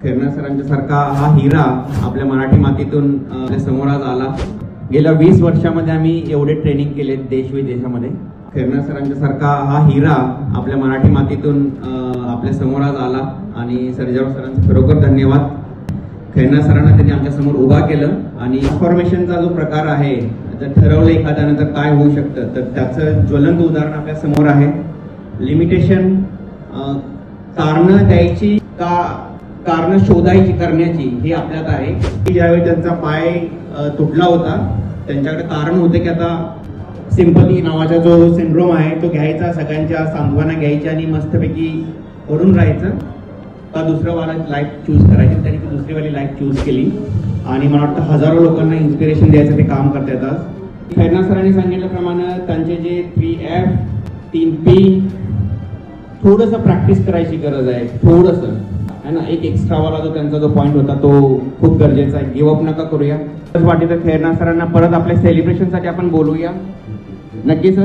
खेरणार सरांच्या सारखा हा हिरा आपल्या मराठी मातीतून आपल्यासमोर आज आला. गेल्या वीस वर्षामध्ये आम्ही एवढे ट्रेनिंग केले देश विदेशामध्ये. खेरणार सरांच्या सारखा हा हिरा आपल्या मराठी मातीतून आपल्यासमोर आज आला आणि सर्जाराव सरांचं खरोखर धन्यवाद. खैरनार सरांना त्यांनी आमच्यासमोर उभा केलं आणि फॉर्मेशनचा जो प्रकार आहे जर ठरवलं एखाद्यानंतर काय होऊ शकतं तर त्याचं ज्वलंत उदाहरण आपल्यासमोर आहे. लिमिटेशन कारणं द्यायची का कारणं शोधायची करण्याची ही आपल्यात आहे. की ज्यावेळी त्यांचा पाय तुटला होता त्यांच्याकडे कारण होते की आता सिंपती नावाचा जो सिंड्रोम आहे तो घ्यायचा सगळ्यांच्या सांत्वना घ्यायची आणि मस्तपैकी पडून राहायचं. का दुसरं वाला लाईफ चूज करायची त्यांनी ती दुसरी वाली लाईफ चूज केली. आणि मला वाटतं हजारो लोकांना इन्स्पिरेशन द्यायचं ते काम करतात आज. खैरना सरांनी सांगितल्याप्रमाणे त्यांचे जे थ्री एफ तीन पी थोडंसं प्रॅक्टिस करायची गरज आहे थोडंसं. है ना? एक एक्स्ट्रावाला जो त्यांचा जो पॉईंट होता तो खूप गरजेचा आहे. गिवअप नका करूया. वाटी तर खैरना सरांना परत आपल्या सेलिब्रेशनसाठी आपण बोलूया. नक्की सर